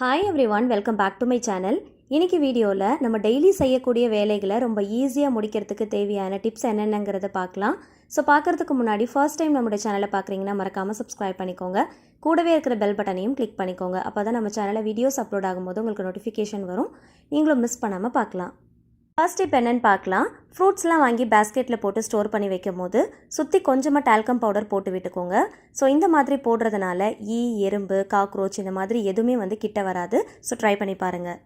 Hi everyone welcome back to my channel இன்றைக்கி வீடியோவில் நம்ம டெய்லி செய்யக்கூடிய வேலைகளை ரொம்ப ஈஸியாக முடிக்கிறதுக்கு தேவையான டிப்ஸ் என்னென்னங்கிறத பார்க்கலாம். ஸோ பார்க்குறதுக்கு முன்னாடி ஃபர்ஸ்ட் டைம் நம்மளுடைய சேனலை பார்க்குறீங்கன்னா மறக்காமல் சப்ஸ்கிரைப் பண்ணிக்கோங்க. கூடவே இருக்கிற பெல் பட்டனையும் கிளிக் பண்ணிக்கோங்க. அப்போ தான் நம்ம சேனலில் வீடியோஸ் அப்லோட் ஆகும்போது உங்களுக்கு நோட்டிஃபிகேஷன் வரும். நீங்களும் மிஸ் பண்ணாமல் பார்க்கலாம். ஃபர்ஸ்ட் இப்போ என்னென்னு பார்க்கலாம். ஃப்ரூட்ஸ்லாம் வாங்கி பேஸ்கெட்டில் போட்டு ஸ்டோர் பண்ணி வைக்கும் போது சுற்றி கொஞ்சமாக டால்கம் பவுடர் போட்டு விட்டுக்கோங்க. ஸோ இந்த மாதிரி போடுறதுனால ஈ எறும்பு காக்ரோச் இந்த மாதிரி எதுவுமே வந்து கிட்ட வராது. ஸோ ட்ரை பண்ணி பாருங்கள்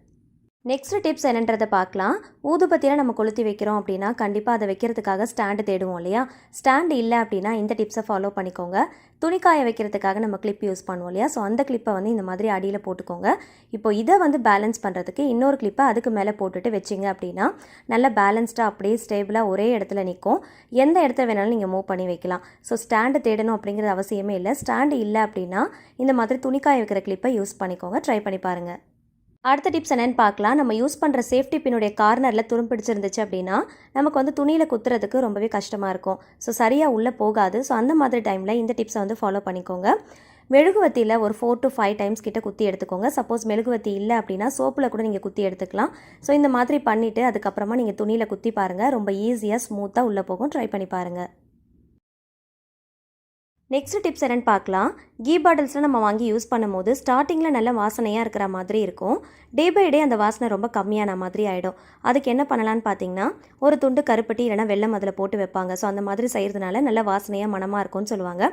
நெக்ஸ்ட் டிப்ஸ் என்னன்றதை பார்க்கலாம். ஊதுபத்தியில் நம்ம கொளுத்தி வைக்கிறோம் அப்படின்னா கண்டிப்பாக அதை வைக்கிறதுக்காக ஸ்டாண்டு தேடுவோம் இல்லையா? ஸ்டாண்டு இல்லை அப்படின்னா இந்த டிப்ஸை ஃபாலோ பண்ணிக்கோங்க. துணிக்காய வைக்கிறதுக்காக நம்ம கிளிப் யூஸ் பண்ணுவோம் இல்லையா? ஸோ அந்த கிளிப்பை வந்து இந்த மாதிரி அடியில் போட்டுக்கோங்க. இப்போ இதை வந்து பேலன்ஸ் பண்ணுறதுக்கு இன்னொரு கிளிப்பை அதுக்கு மேலே போட்டுட்டு வச்சிங்க அப்படின்னா நல்ல பேலன்ஸ்டாக அப்படியே ஸ்டேபிளாக ஒரே இடத்துல நிற்கும் எந்த இடத்துல வேணாலும் நீங்கள் மூவ் பண்ணி வைக்கலாம். ஸோ ஸ்டாண்டு தேடணும் அப்படிங்கிறது அவசியமே இல்லை. ஸ்டாண்டு இல்லை அப்படின்னா இந்த மாதிரி துணிக்காய வைக்கிற கிளிப்பை யூஸ் பண்ணிக்கோங்க. ட்ரை பண்ணி பாருங்கள் அடுத்த டிப்ஸ் என்னென்னு பார்க்கலாம். நம்ம யூஸ் பண்ணுற சேஃப்டி பின்னுடைய கார்னரில் துரும்பிடிச்சிருந்துச்சு அப்படின்னா நமக்கு வந்து துணியில் குத்துறதுக்கு ரொம்பவே கஷ்டமாக இருக்கும். ஸோ சரியாக உள்ளே போகாது. ஸோ அந்த மாதிரி டைமில் இந்த டிப்ஸை வந்து ஃபாலோ பண்ணிக்கோங்க. மெழுகுவத்தியில் ஒரு ஃபோர் டு ஃபைவ் டைம்ஸ் கிட்ட குத்தி எடுத்துக்கோங்க. சப்போஸ் மெழுகுவத்தி இல்லை அப்படின்னா சோப்பில் கூட நீங்கள் குத்தி எடுத்துக்கலாம். ஸோ இந்த மாதிரி பண்ணிவிட்டு அதுக்கப்புறமா நீங்கள் துணியில் குத்தி பாருங்கள் ரொம்ப ஈஸியாக ஸ்மூத்தாக உள்ளே போகும். ட்ரை பண்ணி பாருங்கள் நெக்ஸ்ட் டிப்ஸ் என்னென்னு பார்க்கலாம். கீ பாட்டில்ஸில் நம்ம வாங்கி யூஸ் பண்ணும்போது ஸ்டார்டிங்கில் நல்ல வாசனையாக இருக்கிற மாதிரி இருக்கும். டே பை டே அந்த வாசனை ரொம்ப கம்மியான மாதிரி ஆகிடும் அதுக்கு என்ன பண்ணலான்னு பார்த்தீங்கன்னா ஒரு துண்டு கருப்பட்டி இல்லைனா வெள்ளம் அதில் போட்டு வைப்பாங்க. ஸோ அந்த மாதிரி செய்கிறதுனால நல்ல வாசனையாக மனமாக இருக்கும்னு சொல்லுவாங்க.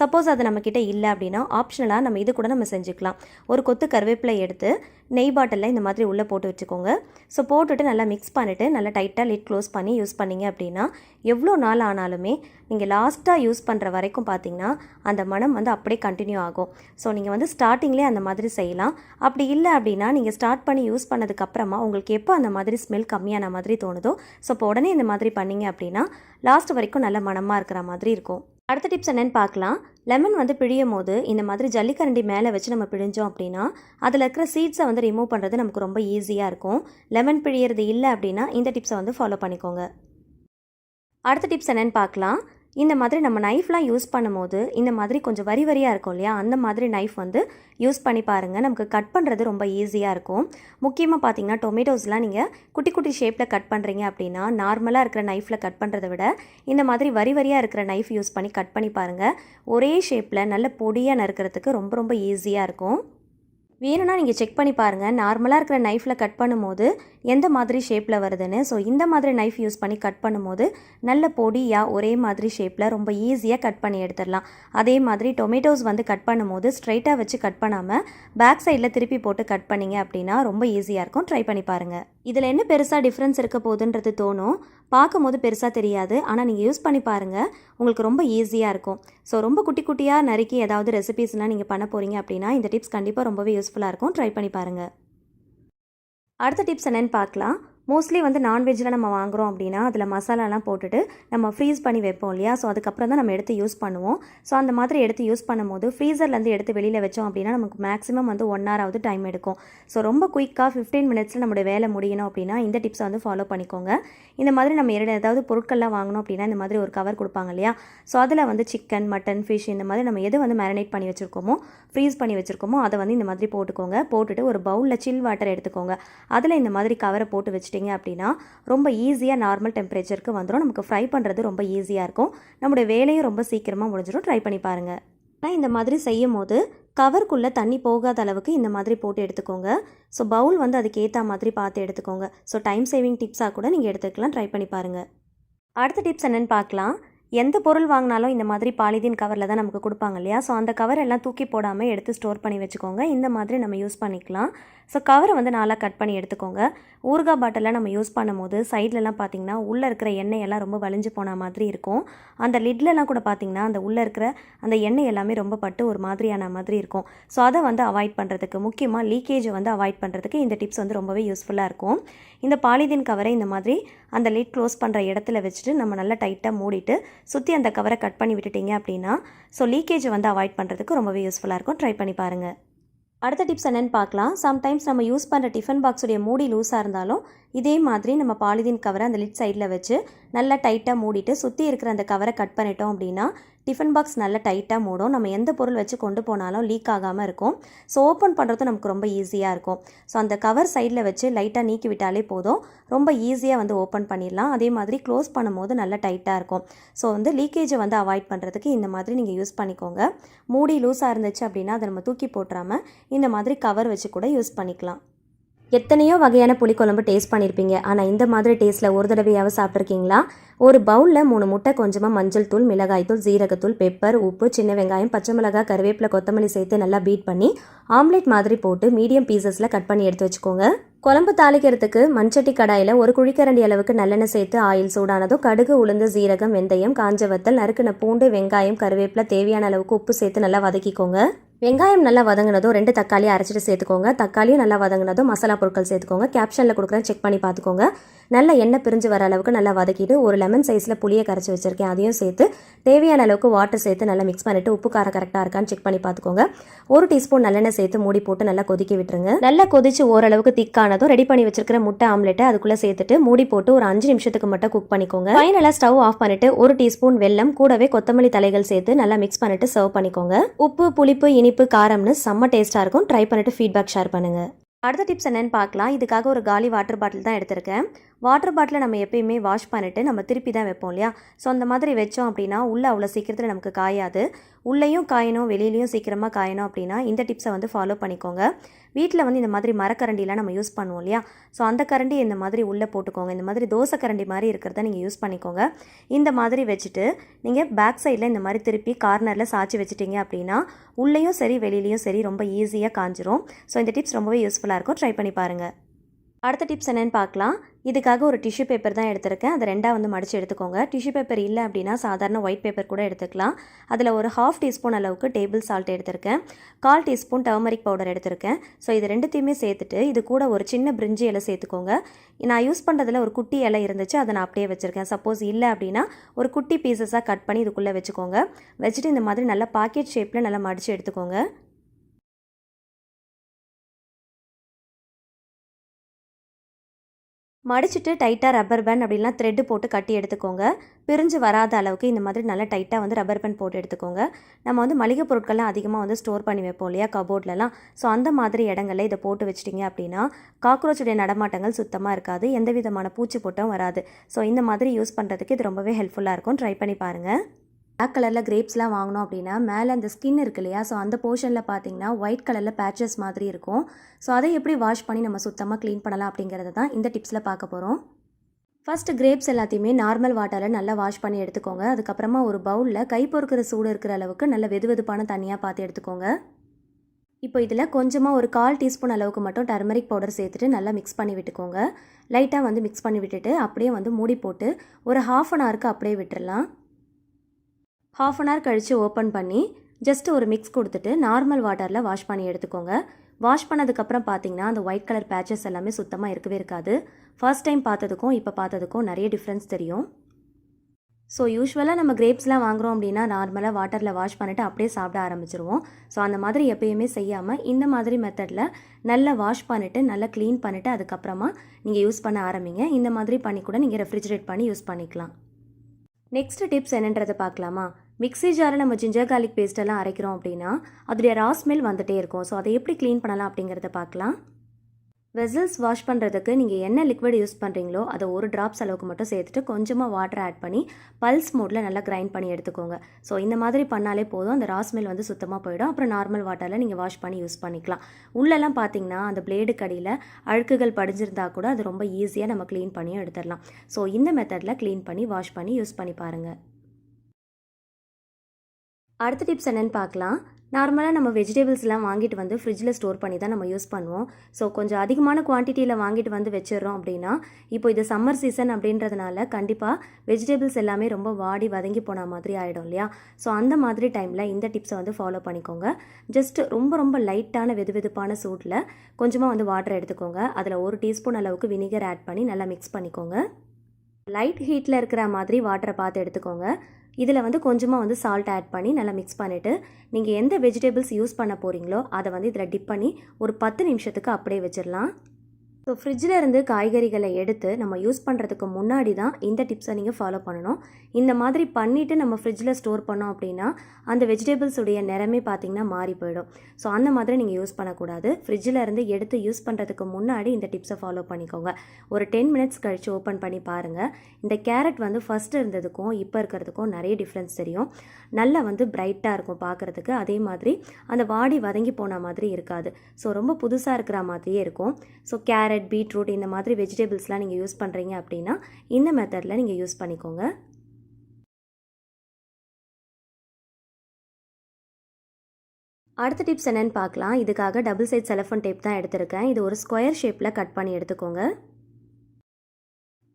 சப்போஸ் அது நம்மக்கிட்ட இல்லை அப்படின்னா ஆப்ஷனலாக நம்ம இது கூட நம்ம செஞ்சுக்கலாம். ஒரு கொத்து கருவேப்பிலை எடுத்து நெய் பாட்டிலில் இந்த மாதிரி உள்ளே போட்டு வச்சுக்கோங்க. ஸோ போட்டுட்டு நல்லா மிக்ஸ் பண்ணிவிட்டு நல்லா டைட்டாக லிட் க்ளோஸ் பண்ணி யூஸ் பண்ணீங்க அப்படின்னா எவ்வளோ நாள் ஆனாலுமே நீங்கள் லாஸ்ட்டாக யூஸ் பண்ணுற வரைக்கும் பார்த்தீங்கன்னா அந்த மனம் வந்து அப்படியே கண்டினியூ ஆகும். ஸோ நீங்கள் வந்து ஸ்டார்டிங்லேயே அந்த மாதிரி செய்யலாம். அப்படி இல்லை அப்படின்னா நீங்கள் ஸ்டார்ட் பண்ணி யூஸ் பண்ணதுக்கப்புறமா உங்களுக்கு எப்போ அந்த மாதிரி ஸ்மெல் கம்மியான மாதிரி தோணுதோ ஸோ இப்போ உடனே இந்த மாதிரி பண்ணிங்க அப்படின்னா லாஸ்ட் வரைக்கும் நல்ல மனமாக இருக்கிற மாதிரி இருக்கும். அடுத்த டிப்ஸ் என்னென்னு பார்க்கலாம். லெமன் வந்து பிழியும் போது இந்த மாதிரி ஜல்லிக்கரண்டி மேலே வச்சு நம்ம பிழிஞ்சோம் அப்படின்னா அதில் இருக்கிற சீட்ஸை வந்து ரிமூவ் பண்ணுறது நமக்கு ரொம்ப ஈஸியாக இருக்கும். லெமன் பிழியறது இல்லை அப்படின்னா இந்த டிப்ஸை வந்து ஃபாலோ பண்ணிக்கோங்க. அடுத்த டிப்ஸ் என்னென்னு பார்க்கலாம். இந்த மாதிரி நம்ம நைஃப்லாம் யூஸ் பண்ணும்போது இந்த மாதிரி கொஞ்சம் வரி வரியாக இருக்கும் இல்லையா? அந்த மாதிரி நைஃப் வந்து யூஸ் பண்ணி பாருங்கள் நமக்கு கட் பண்ணுறது ரொம்ப ஈஸியாக இருக்கும். முக்கியமாக பார்த்தீங்கன்னா டொமேட்டோஸ்லாம் நீங்கள் குட்டி குட்டி ஷேப்பில் கட் பண்ணுறீங்க அப்படின்னா நார்மலாக இருக்கிற நைஃப்பில் கட் பண்ணுறதை விட இந்த மாதிரி வரி வரியாக இருக்கிற நைஃப் யூஸ் பண்ணி கட் பண்ணி பாருங்கள் ஒரே ஷேப்பில் நல்ல பொடியாக நறுக்கிறதுக்கு ரொம்ப ரொம்ப ஈஸியாக இருக்கும். வேணும்னா நீங்கள் செக் பண்ணி பாருங்கள் நார்மலாக இருக்கிற நைஃப்பில் கட் பண்ணும்போது எந்த மாதிரி ஷேப்பில் வருதுன்னு. ஸோ இந்த மாதிரி நைஃப் யூஸ் பண்ணி கட் பண்ணும்போது நல்ல பொடியாக ஒரே மாதிரி ஷேப்பில் ரொம்ப ஈஸியாக கட் பண்ணி எடுத்துடலாம். அதே மாதிரி டொமேட்டோஸ் வந்து கட் பண்ணும்போது ஸ்ட்ரைட்டாக வச்சு கட் பண்ணாமல் பேக் சைடில் திருப்பி போட்டு கட் பண்ணிங்க அப்படின்னா ரொம்ப ஈஸியாக இருக்கும். ட்ரை பண்ணி பாருங்கள் இதில் என்ன பெருசாக டிஃப்ரென்ஸ் இருக்க போகுதுன்றது தோணும். பார்க்கும்போது பெருசாக தெரியாது. ஆனால் நீங்கள் யூஸ் பண்ணி பாருங்கள் உங்களுக்கு ரொம்ப ஈஸியாக இருக்கும். ஸோ ரொம்ப குட்டி குட்டியாக நறுக்கி ஏதாவது ரெசிபீஸ்னால் நீங்கள் பண்ண போகிறீங்க அப்படின்னா இந்த டிப்ஸ் கண்டிப்பாக ரொம்பவே யூஸ்ஃபுல்லாக இருக்கும். ட்ரை பண்ணி பாருங்கள் அடுத்த டிப்ஸ் என்னென்னு பார்க்கலாம். மோஸ்ட்லி வந்து நான்வெஜ்ஜில் நம்ம வாங்குகிறோம் அப்படின்னா அதில் மசாலாலாம் போட்டுட்டு நம்ம ஃப்ரீஸ் பண்ணி வைப்போம் இல்லையா? ஸோ அதுக்கப்புறம் தான் நம்ம எடுத்து யூஸ் பண்ணுவோம். ஸோ அந்த மாதிரி எடுத்து யூஸ் பண்ணும்போது ஃப்ரீசர்லேருந்து எடுத்து வெளியில் வச்சோம் அப்படின்னா நமக்கு மேக்ஸிமம் வந்து ஒன் ஹவர் ஆகுது டைம் எடுக்கும். ஸோ ரொம்ப குயிக்காக ஃபிஃப்டீன் மினிட்ஸில் நம்மளுடைய வேலை முடியணும் அப்படின்னா இந்த டிப்ஸை வந்து ஃபாலோ பண்ணிக்கோங்க. இந்த மாதிரி நம்ம இரண்டு ஏதாவது பொருட்கள்லாம் வாங்கணும் அப்படின்னா இந்த மாதிரி ஒரு கவர் கொடுப்பாங்க இல்லையா? ஸோ அதில் வந்து சிக்கன் மட்டன் ஃபிஷ் இந்த மாதிரி நம்ம எது வந்து மேரினேட் பண்ணி வச்சுருக்கோமோ ஃப்ரீஸ் பண்ணி வச்சுருக்கோமோ அதை வந்து இந்த மாதிரி போட்டுக்கோங்க. போட்டுட்டு ஒரு பவுலில் சில் வாட்டர் எடுத்துக்கோங்க. அதில் இந்த மாதிரி கவரை போட்டு வச்சுட்டு வச்சிட்டிங்க அப்படின்னா ரொம்ப ஈஸியாக நார்மல் டெம்பரேச்சருக்கு வந்துடும் நமக்கு ஃப்ரை பண்ணுறது ரொம்ப ஈஸியாக இருக்கும். நம்முடைய வேலையும் ரொம்ப சீக்கிரமாக முடிஞ்சிடும் ட்ரை பண்ணி பாருங்கள் ஆனால் இந்த மாதிரி செய்யும் போது கவருக்குள்ளே தண்ணி போகாத அளவுக்கு இந்த மாதிரி போட்டு எடுத்துக்கோங்க. ஸோ பவுல் வந்து அதுக்கேற்ற மாதிரி பார்த்து எடுத்துக்கோங்க. ஸோ டைம் சேவிங் டிப்ஸாக கூட நீங்கள் எடுத்துக்கலாம். ட்ரை பண்ணி பாருங்கள் அடுத்த டிப்ஸ் என்னென்னு பார்க்கலாம். எந்த பொருள் வாங்கினாலும் இந்த மாதிரி பாலிதீன் கவரில் தான் நமக்கு கொடுப்பாங்க இல்லையா? ஸோ அந்த கவர் எல்லாம் தூக்கி போடாமல் எடுத்து ஸ்டோர் பண்ணி வச்சுக்கோங்க. இந்த மாதிரி நம்ம யூஸ் பண்ணிக்கலாம். ஸோ கவரை வந்து நாளாக கட் பண்ணி எடுத்துக்கோங்க. ஊறுகாய் பாட்டிலாம் நம்ம யூஸ் பண்ணும்போது சைட்லலாம் பார்த்திங்கன்னா உள்ளே இருக்கிற எண்ணெய் எல்லாம் ரொம்ப வலிஞ்சு போன மாதிரி இருக்கும். அந்த லிட்லலாம் கூட பார்த்திங்கன்னா அந்த உள்ளே இருக்கிற அந்த எண்ணெய் எல்லாமே ரொம்ப பட்டு ஒரு மாதிரியான மாதிரி இருக்கும். ஸோ அதை வந்து அவாய்ட் பண்ணுறதுக்கு முக்கியமாக லீக்கேஜை வந்து அவாய்ட் பண்ணுறதுக்கு இந்த டிப்ஸ் வந்து ரொம்பவே யூஸ்ஃபுல்லாக இருக்கும். இந்த பாலிதீன் கவரை இந்த மாதிரி அந்த லிட் க்ளோஸ் பண்ணுற இடத்துல வச்சுட்டு நம்ம நல்லா டைட்டாக மூடிட்டு சுற்றி அந்த கவரை கட் பண்ணி விட்டுட்டிங்க அப்படின்னா ஸோ லீக்கேஜை வந்து அவாய்ட் பண்ணுறதுக்கு ரொம்பவே யூஸ்ஃபுல்லாக இருக்கும். ட்ரை பண்ணி பாருங்கள் அடுத்த டிப்ஸ் என்னென்னு பார்க்கலாம். சம்டைம்ஸ் நம்ம யூஸ் பண்ணுற டிஃபன் பாக்ஸுடைய மூடி லூஸாக இருந்தாலும் இதே மாதிரி நம்ம பாலிதீன் கவரை அந்த லிட் சைடில் வச்சு நல்லா டைட்டாக மூடிட்டு சுற்றி இருக்கிற அந்த கவரை கட் பண்ணிட்டோம் அப்படின்னா டிஃபன் பாக்ஸ் நல்லா டைட்டாக மூடும். நம்ம எந்த பொருள் வச்சு கொண்டு போனாலும் லீக் ஆகாமல் இருக்கும். ஸோ ஓப்பன் பண்ணுறதும் நமக்கு ரொம்ப ஈஸியாக இருக்கும். ஸோ அந்த கவர் சைடில் வச்சு லைட்டாக நீக்கி விட்டாலே போதும். ரொம்ப ஈஸியாக வந்து ஓப்பன் பண்ணிடலாம். அதே மாதிரி க்ளோஸ் பண்ணும்போது நல்லா டைட்டாக இருக்கும். ஸோ வந்து லீக்கேஜை வந்து அவாய்ட் பண்ணுறதுக்கு இந்த மாதிரி நீங்கள் யூஸ் பண்ணிக்கோங்க. மூடி லூஸாக இருந்துச்சு அப்படின்னா அதை நம்ம தூக்கி போட்டுறாமல் இந்த மாதிரி கவர் வச்சு கூட யூஸ் பண்ணிக்கலாம். எத்தனையோ வகையான புளிக்குழம்பு டேஸ்ட் பண்ணியிருப்பீங்க ஆனால் இந்த மாதிரி டேஸ்ட்டில் ஒரு தடவையாவது சாப்பிட்ருக்கீங்களா ஒரு பவுலில் மூணு முட்டை கொஞ்சமாக மஞ்சள் தூள் மிளகாய் தூள் ஜீரகத்தூள் பெப்பர் உப்பு சின்ன வெங்காயம் பச்சை மிளகாய் கருவேப்பிலை கொத்தமல்லி சேர்த்து நல்லா பீட் பண்ணி ஆம்லேட் மாதிரி போட்டு மீடியம் பீசஸில் கட் பண்ணி எடுத்து வச்சுக்கோங்க. குழம்பு தாளிக்கிறதுக்கு மண்சட்டி கடாயில் ஒரு குழிக்கரண்டி அளவுக்கு நல்லெண்ணெய் சேர்த்து ஆயில் சூடானதும் கடுகு உளுந்து ஜீரகம் வெந்தயம் காஞ்ச வத்தல் நறுக்கின பூண்டு வெங்காயம் கருவேப்பிலை தேவையான அளவுக்கு உப்பு சேர்த்து நல்லா வதக்கிக்கோங்க. வெங்காயம் நல்லா வதங்கினதும் ரெண்டு தக்காளி அரைச்சிட்டு சேர்த்துக்கோங்க. தக்காளியும் நல்லா வதங்கினதும் மசாலா பொருட்கள் சேர்த்துக்கோங்க. கேப்ஷனில் கொடுக்குறேன் செக் பண்ணி பார்த்துக்கோங்க. நல்ல எண்ணெய் பிரிஞ்சு வர அளவுக்கு நல்லா வதக்கிட்டு ஒரு லெமன் சைஸில் புளியை கரைச்சி வச்சுருக்கேன். அதையும் சேர்த்து தேவையான அளவுக்கு வாட்டர் சேர்த்து நல்லா மிக்ஸ் பண்ணிட்டு உப்பு காரம் கரெக்டாக இருக்கான்னு செக் பண்ணி பார்த்துக்கோங்க. ஒரு டீஸ்பூன் நல்லெண்ணெய் சேர்த்து மூடி போட்டு நல்லா கொதிக்க விட்டுருங்க. நல்லா கொதிச்சு ஓரளவுக்கு திக்கானதும் ரெடி பண்ணி வச்சிருக்கிற முட்டை ஆம்லெட்டை அதுக்குள்ளே சேர்த்துட்டு மூடி போட்டு ஒரு அஞ்சு நிமிஷத்துக்கு மட்டும் குக் பண்ணிக்கோங்க. ஃபைனலாக ஸ்டவ் ஆஃப் பண்ணிட்டு ஒரு டீஸ்பூன் வெல்லம் கூடவே கொத்தமல்லி தலைகள் சேர்த்து நல்லா மிக்ஸ் பண்ணிட்டு சர்வ் பண்ணிக்கோங்க. உப்பு புளிப்பு இனி இனிப்பு காரம்னு செம்ம டேஸ்ட்டாக இருக்கும். ட்ரை பண்ணிட்டு ஃபீட்பேக் ஷேர் பண்ணுங்க. அடுத்த டிப்ஸ் என்னென்னு பார்க்கலாம். இதுக்காக ஒரு காலி வாட்டர் பாட்டில் தான் எடுத்திருக்கேன். வாட்டர் பாட்டிலை நம்ம எப்பயுமே வாஷ் பண்ணிவிட்டு நம்ம திருப்பி தான் வைப்போம் இல்லையா? ஸோ அந்த மாதிரி வச்சோம் அப்படின்னா உள்ளே அவ்வளோ சீக்கிரத்தில் நமக்கு காயாது. உள்ளேயும் காயணும் வெளியிலையும் சீக்கிரமாக காயணும் அப்படின்னா இந்த டிப்ஸை வந்து ஃபாலோ பண்ணிக்கோங்க. வீட்டில் வந்து இந்த மாதிரி மரக்கரண்டிலாம் நம்ம யூஸ் பண்ணுவோம் இல்லையா? ஸோ அந்த கரண்டி இந்த மாதிரி உள்ளே போட்டுக்கோங்க. இந்த மாதிரி தோசை கரண்டி மாதிரி இருக்கிறத நீங்கள் யூஸ் பண்ணிக்கோங்க. இந்த மாதிரி வச்சுட்டு நீங்கள் பேக் சைடில் இந்த மாதிரி திருப்பி கார்னரில் சாய்ச்சி வச்சுட்டிங்க அப்படின்னா உள்ளேயும் சரி வெளியிலையும் சரி ரொம்ப ஈஸியாக காஞ்சிரும். ஸோ இந்த டிப்ஸ் ரொம்பவே யூஸ்ஃபுல்லாக இருக்கும். ட்ரை பண்ணி பாருங்கள் அடுத்த டிப்ஸ் என்னென்னு பார்க்கலாம். இதுக்காக ஒரு டிஷ்யூ பேப்பர் தான் எடுத்திருக்கேன். அதை ரெண்டாக வந்து மடித்து எடுத்துக்கோங்க. டிஷ்யூ பேப்பர் இல்லை அப்படின்னா சாதாரண ஒயிட் பேப்பர் கூட எடுத்துக்கலாம். அதில் ஒரு ஹாஃப் டீஸ்பூன் அளவுக்கு டேபிள் சால்ட் எடுத்திருக்கேன். கால் டீஸ்பூன் டர்மரிக் பவுடர் எடுத்திருக்கேன். ஸோ இது ரெண்டுத்தையுமே சேர்த்துட்டு இது கூட ஒரு சின்ன பிரிஞ்சி இலை சேர்த்துக்கோங்க. நான் யூஸ் பண்ணுறதுல ஒரு குட்டி இலை இருந்துச்சு. அதை நான் அப்படியே வச்சுருக்கேன். சப்போஸ் இல்லை அப்படின்னா ஒரு குட்டி பீசஸாக கட் பண்ணி இதுக்குள்ளே வச்சுக்கோங்க. வச்சுட்டு இந்த மாதிரி நல்லா பாக்கெட் ஷேப்பில் நல்லா மடித்து எடுத்துக்கோங்க. மடிச்சுட்டு டைட்டாக ரப்பர் பேண்ட் அப்படிலாம் த்ரெட்டு போட்டு கட்டி எடுத்துக்கோங்க. பிரிஞ்சு வராத அளவுக்கு இந்த மாதிரி நல்லா டைட்டாக வந்து ரப்பர் பேண்ட் போட்டு எடுத்துக்கோங்க. நம்ம வந்து மளிகை பொருட்கள்லாம் அதிகமாக வந்து ஸ்டோர் பண்ணி வைப்போம் இல்லையா கபோர்ட்லலாம் ஸோ அந்த மாதிரி இடங்களில் இதை போட்டு வச்சிட்டிங்க அப்படின்னா காக்ரோச்சுடைய நடமாட்டங்கள் சுத்தமாக இருக்காது எந்த விதமான பூச்சி போட்டும் வராது. ஸோ இந்த மாதிரி யூஸ் பண்ணுறதுக்கு இது ரொம்பவே ஹெல்ப்ஃபுல்லாக இருக்கும். ட்ரை பண்ணி பாருங்கள் பிளாக் கலரில் கிரேப்ஸ்லாம் வாங்கினோம் அப்படின்னா மேலே அந்த ஸ்கின் இருக்கு இல்லையா? ஸோ அந்த போர்ஷனில் பார்த்தீங்கன்னா ஒயிட் கலரில் பேச்சஸ் மாதிரி இருக்கும். ஸோ அதை எப்படி வாஷ் பண்ணி நம்ம சுத்தமாக க்ளீன் பண்ணலாம் அப்படிங்கிறத தான் இந்த டிப்ஸில் பார்க்க போகிறோம் ஃபஸ்ட்டு கிரேப்ஸ் எல்லாத்தையுமே நார்மல் வாட்டரில் நல்லா வாஷ் பண்ணி எடுத்துக்கோங்க. அதுக்கப்புறமா ஒரு பவுலில் கை பொறுக்கிற சூடு இருக்கிற அளவுக்கு நல்ல வெது வெதுப்பான தண்ணியாக பார்த்து எடுத்துக்கோங்க. இப்போ இதில் கொஞ்சமாக ஒரு கால் டீஸ்பூன் அளவுக்கு மட்டும் டர்மரிக் பவுடர் சேர்த்துட்டு நல்லா மிக்ஸ் பண்ணி விட்டுக்கோங்க. லைட்டாக வந்து மிக்ஸ் பண்ணி விட்டுட்டு அப்படியே வந்து மூடி போட்டு ஒரு ஹாஃப் அன் ஹவருக்கு அப்படியே விட்டுடலாம் ஹாஃப் அன் ஹவர் கழித்து ஓப்பன் பண்ணி ஜஸ்ட் ஒரு மிக்ஸ் கொடுத்துட்டு நார்மல் வாட்டரில் வாஷ் பண்ணி எடுத்துக்கோங்க. வாஷ் பண்ணதுக்கப்புறம் பார்த்தீங்கன்னா அந்த ஒயிட் கலர் பேச்சஸ் எல்லாமே சுத்தமாக இருக்கவே இருக்காது. ஃபர்ஸ்ட் டைம் பார்த்ததுக்கும் இப்போ பார்த்ததுக்கும் நிறைய டிஃப்ரென்ஸ் தெரியும். ஸோ யூஸ்வலாக நம்ம கிரேப்ஸ்லாம் வாங்குகிறோம் அப்படின்னா நார்மலாக வாட்டரில் வாஷ் பண்ணிவிட்டு அப்படியே சாப்பிட ஆரம்பிச்சிருவோம். ஸோ அந்த மாதிரி எப்பயுமே செய்யாமல் இந்த மாதிரி மெத்தடில் நல்லா வாஷ் பண்ணிவிட்டு நல்லா க்ளீன் பண்ணிவிட்டு அதுக்கப்புறமா நீங்கள் யூஸ் பண்ண ஆரம்பிங்க. இந்த மாதிரி பண்ணி கூட நீங்கள் ரெஃப்ரிஜரேட் பண்ணி யூஸ் பண்ணிக்கலாம். நெக்ஸ்ட் டிப்ஸ் என்னன்றதை பார்க்கலாமா? மிக்ஸி ஜாரில் நம்ம ஜிஞ்சர் கார்லிக் பேஸ்ட்டெல்லாம் அரைக்கிறோம் அப்படின்னா அதோடைய ரா ஸ்மெல் வந்துகிட்டே இருக்கும். ஸோ அதை எப்படி க்ளீன் பண்ணலாம் அப்படிங்கிறத பார்க்கலாம். வெசல்ஸ் வாஷ் பண்ணுறதுக்கு நீங்கள் என்ன லிக்விட் யூஸ் பண்ணுறீங்களோ அதை ஒரு ட்ராப்ஸ் அளவுக்கு மட்டும் சேர்த்துட்டு கொஞ்சமாக வாட்டர் ஆட் பண்ணி பல்ஸ் மோடில் நல்லா கிரைண்ட் பண்ணி எடுத்துக்கோங்க. ஸோ இந்த மாதிரி பண்ணாலே போதும். அந்த ராஸ்மெல் வந்து சுத்தமாக போயிடும். அப்புறம் நார்மல் வாட்டரில் நீங்கள் வாஷ் பண்ணி யூஸ் பண்ணிக்கலாம். உள்ளெல்லாம் பார்த்தீங்கன்னா அந்த பிளேடு கடியில் அழுக்குகள் படிஞ்சிருந்தா கூட அது ரொம்ப ஈஸியாக நம்ம க்ளீன் பண்ணியும் எடுத்துடலாம். ஸோ இந்த மெத்தடில் க்ளீன் பண்ணி வாஷ் பண்ணி யூஸ் பண்ணி பாருங்கள் அடுத்த டிப்ஸ் என்னென்னு பார்க்கலாம். நார்மலாக நம்ம வெஜிடபிள்ஸ்லாம் வாங்கிட்டு வந்து ஃப்ரிட்ஜில் ஸ்டோர் பண்ணி தான் நம்ம யூஸ் பண்ணுவோம். ஸோ கொஞ்சம் அதிகமான குவான்டிட்டியில் வாங்கிட்டு வந்து வச்சிடறோம் அப்படின்னா இப்போ இது சம்மர் சீசன் அப்படின்றதுனால கண்டிப்பாக வெஜிடபிள்ஸ் எல்லாமே ரொம்ப வாடி வதங்கி போன மாதிரி ஆகிடும் இல்லையா? ஸோ அந்த மாதிரி டைமில் இந்த டிப்ஸை வந்து ஃபாலோ பண்ணிக்கோங்க. ஜஸ்ட் ரொம்ப ரொம்ப லைட்டான வெது வெதுப்பான சூட்டில் கொஞ்சமாக வந்து வாட்டர் எடுத்துக்கோங்க. அதில் ஒரு டீஸ்பூன் அளவுக்கு வினிகர் ஆட் பண்ணி நல்லா மிக்ஸ் பண்ணிக்கோங்க. லைட் ஹீட்டில் இருக்கிற மாதிரி வாட்டரை பார்த்து எடுத்துக்கோங்க. இதில் வந்து கொஞ்சமாக வந்து சால்ட் ஆட் பண்ணி நல்லா மிக்ஸ் பண்ணிவிட்டு நீங்கள் எந்த வெஜிடபிள்ஸ் யூஸ் பண்ண போகிறீங்களோ அதை வந்து இதில் டிப் பண்ணி ஒரு பத்து நிமிஷத்துக்கு அப்படியே வச்சிடலாம். ஸோ ஃப்ரிட்ஜில் இருந்து காய்கறிகளை எடுத்து நம்ம யூஸ் பண்ணுறதுக்கு முன்னாடி தான் இந்த டிப்ஸை நீங்கள் ஃபாலோ பண்ணணும். இந்த மாதிரி பண்ணிவிட்டு நம்ம ஃப்ரிட்ஜில் ஸ்டோர் பண்ணோம் அப்படின்னா அந்த வெஜிடபிள்ஸுடைய நிறமே பார்த்திங்கன்னா மாறி போயிடும். ஸோ அந்த மாதிரி நீங்கள் யூஸ் பண்ணக்கூடாது. ஃப்ரிட்ஜில் இருந்து எடுத்து யூஸ் பண்ணுறதுக்கு முன்னாடி இந்த டிப்ஸை ஃபாலோ பண்ணிக்கோங்க. ஒரு டென் மினிட்ஸ் கழித்து ஓப்பன் பண்ணி பாருங்கள் இந்த கேரட் வந்து ஃபஸ்ட்டு இருந்ததுக்கும் இப்போ இருக்கிறதுக்கும் நிறைய டிஃப்ரென்ஸ் தெரியும். நல்லா வந்து பிரைட்டாக இருக்கும் பார்க்குறதுக்கு அதே மாதிரி அந்த வாடி வதங்கி போன மாதிரி இருக்காது. ஸோ ரொம்ப புதுசாக இருக்கிற மாதிரியே இருக்கும். ஸோ கேரட் கேரட் பீட்ரூட் இந்த மாதிரி வெஜிடபிள்ஸ்லாம் நீங்கள் யூஸ் பண்ணுறீங்க அப்படின்னா இந்த மெத்தடில் நீங்கள் யூஸ் பண்ணிக்கோங்க. அடுத்த டிப்ஸ் என்னென்னு பார்க்கலாம். இதுக்காக டபுள் சைட் செலஃபோன் டேப் தான் எடுத்திருக்கேன். இது ஒரு ஸ்கொயர் ஷேப்பில் கட் பண்ணி எடுத்துக்கோங்க.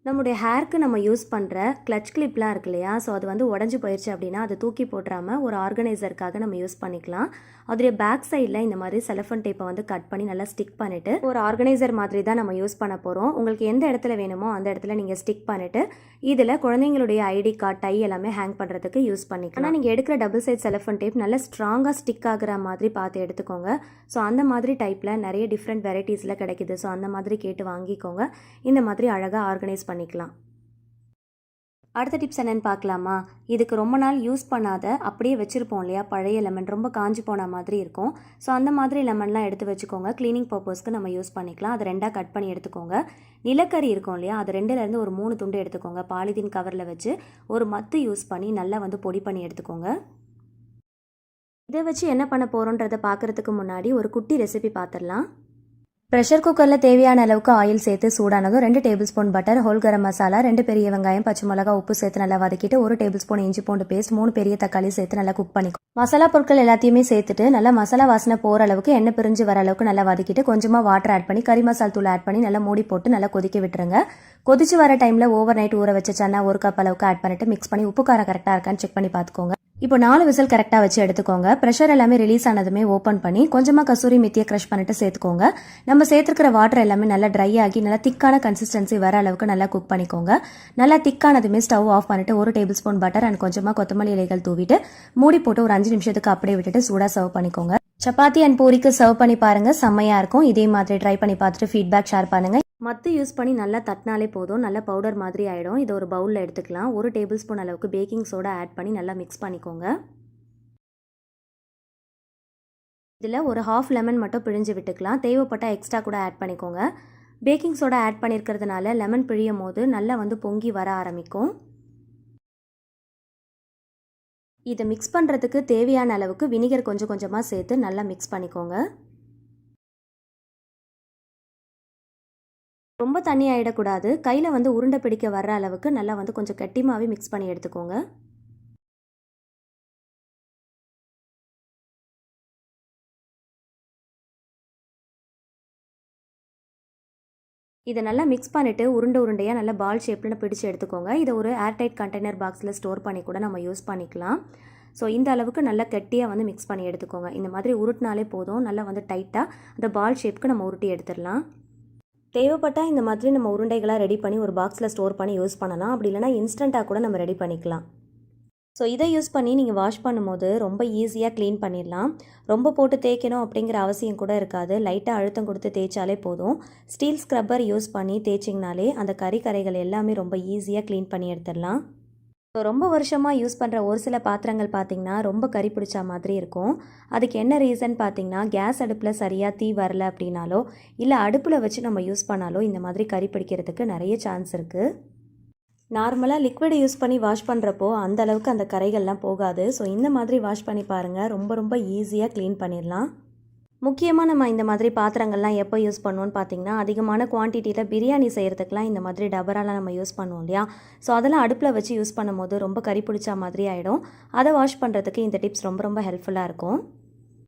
நம்முடைய ஹேருக்கு நம்ம யூஸ் பண்ணுற கிளச் கிளிப்லாம் இருக்கு இல்லையா? ஸோ அது வந்து உடஞ்சி போயிடுச்சு அப்படின்னா அதை தூக்கி போட்டுறாமல் ஒரு ஆர்கனைசருக்காக நம்ம யூஸ் பண்ணிக்கலாம். அதோடைய பேக் சைடில் இந்த மாதிரி செலஃபன் டேப்பை வந்து கட் பண்ணி நல்லா ஸ்டிக் பண்ணிவிட்டு ஒரு ஆர்கனைசர் மாதிரி தான் நம்ம யூஸ் பண்ண போகிறோம் உங்களுக்கு எந்த இடத்துல வேணுமோ அந்த இடத்துல நீங்கள் ஸ்டிக் பண்ணிவிட்டு இதில் குழந்தைங்களுடைய ஐடி கார்டு டை எல்லாமே ஹேங் பண்ணுறதுக்கு யூஸ் பண்ணிக்கலாம். ஆனால் நீங்கள் எடுக்கிற டபுள் சைட் செலஃபன் டேப் நல்லா ஸ்ட்ராங்காக ஸ்டிக் ஆகிற மாதிரி பார்த்து எடுத்துக்கோங்க. ஸோ அந்த மாதிரி டைப்பில் நிறைய டிஃப்ரெண்ட் வெரைட்டிஸில் கிடைக்குது. ஸோ அந்த மாதிரி கேட்டு வாங்கிக்கோங்க. இந்த மாதிரி அழகாக ஆர்கனைஸ் பண்ணிக்கலாம். அடுத்த டிப்ஸ் என்னென்னு பார்க்கலாமா? இதுக்கு ரொம்ப நாள் யூஸ் பண்ணாத அப்படியே வச்சுருப்போம் இல்லையா? பழைய லெமன் ரொம்ப காஞ்சி போன மாதிரி இருக்கும். ஸோ அந்த மாதிரி லெமன்லாம் எடுத்து வச்சுக்கோங்க. க்ளீனிங் பர்பஸ்க்கு நம்ம யூஸ் பண்ணிக்கலாம். அதை ரெண்டாக கட் பண்ணி எடுத்துக்கோங்க. நிலக்கரி இருக்கும் இல்லையா? அது ரெண்டுலேருந்து ஒரு மூணு துண்டு எடுத்துக்கோங்க. பாலிதீன் கவரில் வச்சு ஒரு மத்து யூஸ் பண்ணி நல்லா வந்து பொடி பண்ணி எடுத்துக்கோங்க. இதை வச்சு என்ன பண்ண போகிறோன்றதை பார்க்குறதுக்கு முன்னாடி ஒரு குட்டி ரெசிபி பார்த்துடலாம். ப்ரெஷர் குக்கரில் தேவையான அளவுக்கு ஆயில் சேர்த்து சூடானதும் ரெண்டு tablespoon butter whole garam masala ரெண்டு பெரிய வெங்காயம் பச்சை மிளகா உப்பு சேர்த்து நல்லா வதக்கிட்டு ஒரு டேபிள் ஸ்பூன் இஞ்சி பூண்டு பேஸ்ட் மூணு பெரிய தக்காளி சேர்த்து நல்லா குக் பண்ணிக்கும் மசாலா பொருட்கள் எல்லாத்தையுமே சேர்த்துட்டு நல்லா மசாலா வாசனை போகிற அளவுக்கு எண்ணெய் பிரிஞ்சு வர அளவுக்கு நல்லா வதக்கிட்டு கொஞ்சமாக வாட்டர் ஆட் பண்ணி கறி மசால் தூள் ஆட் பண்ணி நல்லா மூடி போட்டு நல்லா கொதிக்க விட்டுருங்க. கொதிச்சு வர டைமில் ஓவர் நைட் ஊற வச்ச சன்னா ஒரு கப் அளவுக்கு ஆட் பண்ணிட்டு மிக்ஸ் பண்ணி உப்பு காரம் கரெக்டாக இருக்கான்னு செக் பண்ணி பார்த்துக்கோங்க. இப்போ நாலு விசில் கரெக்டாக வச்சு எடுத்துக்கோங்க. ப்ரெஷர் எல்லாமே ரிலீஸ் ஆனதுமே ஓப்பன் பண்ணி கொஞ்சமாக கசூரி மெத்தியை க்ரஷ் பண்ணிட்டு சேர்த்துக்கோங்க. நம்ம சேர்த்துருக்கிற வாட்டர் எல்லாமே நல்லா ட்ரை ஆகி நல்லா திக்கான கன்சிஸ்டன்சி வர அளவுக்கு நல்லா குக் பண்ணிக்கோங்க. நல்லா திக்கானதுமே ஸ்டவ் ஆஃப் பண்ணிட்டு ஒரு டேபிள் ஸ்பூன் பட்டர் அண்ட் கொஞ்சமாக கொத்தமல்லி இலைகள் தூவிட்டு மூடி போட்டு ஒரு அஞ்சு நிமிஷத்துக்கு அப்படியே விட்டுட்டு சூடாக சர்வ் பண்ணிக்கோங்க. சப்பாத்தி அண்ட் பூரிக்கு சர்வ் பண்ணி பாருங்க செம்மையாக இருக்கும். இதே மாதிரி ட்ரை பண்ணி பார்த்துட்டு ஃபீட்பேக் ஷேர் பண்ணுங்க. மத்து யூஸ் பண்ணி நல்லா தட்டினாலே போதும். நல்ல பவுடர் மாதிரி ஆகிடும் இதை ஒரு பவுலில் எடுத்துக்கலாம். ஒரு டேபிள் ஸ்பூன் அளவுக்கு பேக்கிங் சோடா ஆட் பண்ணி நல்லா மிக்ஸ் பண்ணிக்கோங்க. இதில் ஒரு ஹாஃப் லெமன் மட்டும் பிழிஞ்சு விட்டுக்கலாம். தேவைப்பட்டால் எக்ஸ்ட்ரா கூட ஆட் பண்ணிக்கோங்க. பேக்கிங் சோடா ஆட் பண்ணியிருக்கிறதுனால லெமன் பிழியும் போது நல்லா வந்து பொங்கி வர ஆரம்பிக்கும். இதை மிக்ஸ் பண்ணுறதுக்கு தேவையான அளவுக்கு வினிகர் கொஞ்சம் கொஞ்சமாக சேர்த்து நல்லா மிக்ஸ் பண்ணிக்கோங்க. ரொம்ப தண்ணி ஆகிடக்கூடாது கையில் வந்து உருண்டை பிடிக்க வர்ற அளவுக்கு நல்லா வந்து கொஞ்சம் கட்டிமாவே மிக்ஸ் பண்ணி எடுத்துக்கோங்க. இதை நல்லா மிக்ஸ் பண்ணிவிட்டு உருண்டை உருண்டையாக நல்லா பால் ஷேப்பில் பிடிச்சு எடுத்துக்கோங்க. இதை ஒரு ஏர்டைட் கண்டெய்னர் பாக்ஸில் ஸ்டோர் பண்ணி கூட நம்ம யூஸ் பண்ணிக்கலாம். ஸோ இந்த அளவுக்கு நல்லா கெட்டியாக வந்து மிக்ஸ் பண்ணி எடுத்துக்கோங்க. இந்த மாதிரி உருட்டினாலே போதும். நல்லா வந்து டைட்டாக அந்த பால் ஷேப்புக்கு நம்ம உருட்டி எடுத்துடலாம். தேவைப்பட்டால் இந்த மாதிரி நம்ம உருண்டைகளாக ரெடி பண்ணி ஒரு பாக்ஸில் ஸ்டோர் பண்ணி யூஸ் பண்ணலாம். அப்படி இல்லைனா இன்ஸ்டண்ட்டாக கூட நம்ம ரெடி பண்ணிக்கலாம். ஸோ இதை யூஸ் பண்ணி நீங்கள் வாஷ் பண்ணும்போது ரொம்ப ஈஸியாக க்ளீன் பண்ணிடலாம். ரொம்ப போட்டு தேய்க்கணும் அப்படிங்கிற அவசியம் கூட இருக்காது. லைட்டாக அழுத்தம் கொடுத்து தேய்ச்சாலே போதும். ஸ்டீல் ஸ்க்ரப்பர் யூஸ் பண்ணி தேய்ச்சிங்கனாலே அந்த கறி கரைகள் எல்லாமே ரொம்ப ஈஸியாக க்ளீன் பண்ணி எடுத்துடலாம். ஸோ ரொம்ப வருஷமாக யூஸ் பண்ணுற ஒரு சில பாத்திரங்கள் பார்த்திங்கன்னா ரொம்ப கறி பிடிச்ச மாதிரி இருக்கும். அதுக்கு என்ன ரீசன் பார்த்திங்கன்னா கேஸ் அடுப்பில் சரியாக தீ வரல அப்படின்னாலோ இல்லை அடுப்பில் வச்சு நம்ம யூஸ் பண்ணாலோ இந்த மாதிரி கறி பிடிக்கிறதுக்கு நிறைய சான்ஸ் இருக்குது நார்மலாக லிக்விட் யூஸ் பண்ணி வாஷ் பண்ணுறப்போ அந்த அளவுக்கு அந்த கரைகள்லாம் போகாது. ஸோ இந்த மாதிரி வாஷ் பண்ணி பாருங்கள் ரொம்ப ரொம்ப ஈஸியாக க்ளீன் பண்ணிடலாம். முக்கியமாக நம்ம இந்த மாதிரி பாத்திரங்கள்லாம் எப்போ யூஸ் பண்ணுவோன்னு பார்த்தீங்கன்னா அதிகமான குவான்டிட்டியில் பிரியாணி செய்கிறதுக்கெலாம் இந்த மாதிரி டபராலாம் நம்ம யூஸ் பண்ணுவோம் இல்லையா? ஸோ அதெல்லாம் அடுப்பில் வச்சு யூஸ் பண்ணும்போது ரொம்ப கறி பிடிச்ச மாதிரி ஆகிடும் அதை வாஷ் பண்ணுறதுக்கு இந்த டிப்ஸ் ரொம்ப ரொம்ப ஹெல்ப்ஃபுல்லாக இருக்கும்.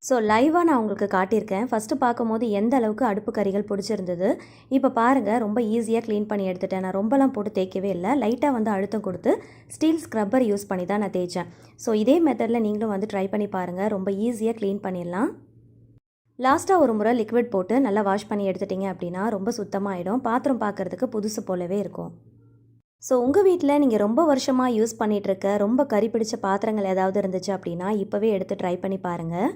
ஸோ லைவாக நான் உங்களுக்கு காட்டியிருக்கேன். ஃபஸ்ட்டு பார்க்கும்போது எந்த அளவுக்கு அடுப்பு கறிகள் பிடிச்சிருந்தது. இப்போ பாருங்கள் ரொம்ப ஈஸியாக க்ளீன் பண்ணி எடுத்துட்டேன். நான் ரொம்பலாம் போட்டு தேய்க்கவே இல்லை. லைட்டாக வந்து அழுத்தம் கொடுத்து ஸ்டீல் ஸ்க்ரப்பர் யூஸ் பண்ணி தான் நான் தேய்ச்சேன். ஸோ இதே மெத்தடில் நீங்களும் வந்து ட்ரை பண்ணி பாருங்கள் ரொம்ப ஈஸியாக க்ளீன் பண்ணிடலாம். லாஸ்ட்டாக ஒரு முறை லிக்விட் போட்டு நல்லா வாஷ் பண்ணி எடுத்துட்டிங்க அப்படின்னா ரொம்ப சுத்தமாகிடும் பாத்திரம் பார்க்குறதுக்கு புதுசு போலவே இருக்கும். ஸோ உங்கள் வீட்டில் நீங்கள் ரொம்ப வருஷமாக யூஸ் பண்ணிகிட்ருக்க ரொம்ப கறி பிடிச்ச பாத்திரங்கள் ஏதாவது இருந்துச்சு அப்படின்னா இப்போவே எடுத்து ட்ரை பண்ணி பாருங்கள்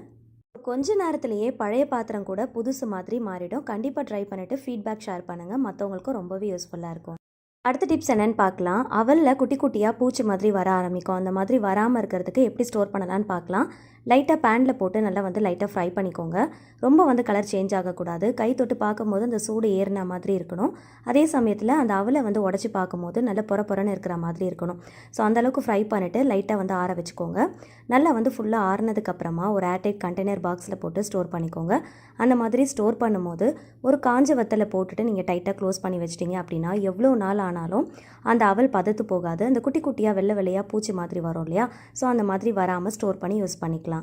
கொஞ்ச நேரத்திலேயே பழைய பாத்திரம் கூட புதுசு மாதிரி மாறிடும். கண்டிப்பாக ட்ரை பண்ணிவிட்டு ஃபீட்பேக் ஷேர் பண்ணுங்கள் மற்றவங்களுக்கும் ரொம்பவே யூஸ்ஃபுல்லாக இருக்கும். அடுத்த டிப்ஸ் என்னென்னு பார்க்கலாம் அவலில் குட்டி குட்டியாக பூச்சி மாதிரி வர ஆரம்பிக்கும். அந்த மாதிரி வராமல் இருக்கிறதுக்கு எப்படி ஸ்டோர் பண்ணலான்னு பார்க்கலாம் லைட்டாக பேனில் போட்டு நல்லா வந்து லைட்டாக ஃப்ரை பண்ணிக்கோங்க. ரொம்ப வந்து கலர் சேஞ்ச் ஆகக்கூடாது. கை தொட்டு பார்க்கும்போது அந்த சூடு ஏறின மாதிரி இருக்கணும். அதே சமயத்தில் அந்த அவலை வந்து உடச்சி பார்க்கும்போது நல்லா பொற பொறன்னு இருக்கிற மாதிரி இருக்கணும். ஸோ அந்தளவுக்கு ஃப்ரை பண்ணிவிட்டு லைட்டாக வந்து ஆற வச்சுக்கோங்க. நல்லா வந்து ஃபுல்லாக ஆறினதுக்கப்புறமா ஒரு ஏர்டைட் கண்டெய்னர் பாக்ஸில் போட்டு ஸ்டோர் பண்ணிக்கோங்க. அந்த மாதிரி ஸ்டோர் பண்ணும்போது ஒரு காஞ்ச வத்தலை போட்டுட்டு நீங்கள் டைட்டாக க்ளோஸ் பண்ணி வச்சிட்டிங்க அப்படின்னா எவ்வளோ நாள் ஆனாலும் அந்த அவல் பதத்து போகாது. அந்த குட்டி குட்டியாக வெள்ளை வெள்ளையாக பூச்சி மாதிரி வரும் இல்லையா? ஸோ அந்த மாதிரி வராமல் ஸ்டோர் பண்ணி யூஸ் பண்ணிக்கலாம்.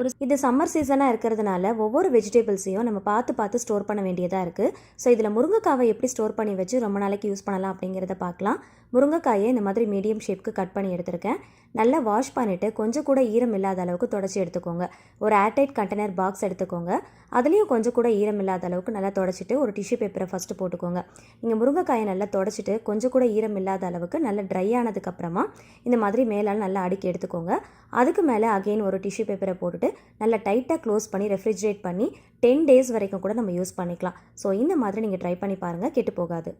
ஒரு இது சம்மர் சீசனாக இருக்கிறதுனால ஒவ்வொரு வெஜிடபிள்ஸையும் நம்ம பார்த்து பார்த்து ஸ்டோர் பண்ண வேண்டியதாக இருக்குது ஸோ இதில் முருங்கைக்காவை எப்படி ஸ்டோர் பண்ணி வச்சு ரொம்ப நாளைக்கு யூஸ் பண்ணலாம் அப்படிங்கிறத பார்க்கலாம். முருங்கைக்காயை இந்த மாதிரி மீடியம் ஷேப்க்கு கட் பண்ணி எடுத்திருக்கேன். நல்லா வாஷ் பண்ணிவிட்டு கொஞ்சம் கூட ஈரம் இல்லாத அளவுக்கு தொடச்சி எடுத்துக்கோங்க. ஒரு ஏர்டைட் கண்டெய்னர் பாக்ஸ் எடுத்துக்கோங்க. அதுலேயும் கொஞ்சம் கூட ஈரம் இல்லாத அளவுக்கு நல்லா தொடச்சிட்டு ஒரு டிஷ்யூ பேப்பரை ஃபஸ்ட்டு போட்டுக்கோங்க. நீங்கள் முருங்கைக்காயை நல்லா தொடச்சிட்டு கொஞ்சம் கூட ஈரம் இல்லாத அளவுக்கு நல்லா ட்ரை ஆனதுக்கப்புறமா இந்த மாதிரி மேலால் நல்லா அடுக்கி எடுத்துக்கோங்க. அதுக்கு மேலே அகெயின் ஒரு டிஷ்யூ பேப்பரை போட்டுட்டு நல்லா டைட்டாக க்ளோஸ் பண்ணி ரெஃப்ரிஜரேட் பண்ணி டென் டேஸ் வரைக்கும் கூட நம்ம யூஸ் பண்ணிக்கலாம். ஸோ இந்த மாதிரி நீங்கள் ட்ரை பண்ணி பாருங்கள் கெட்டு போகாது.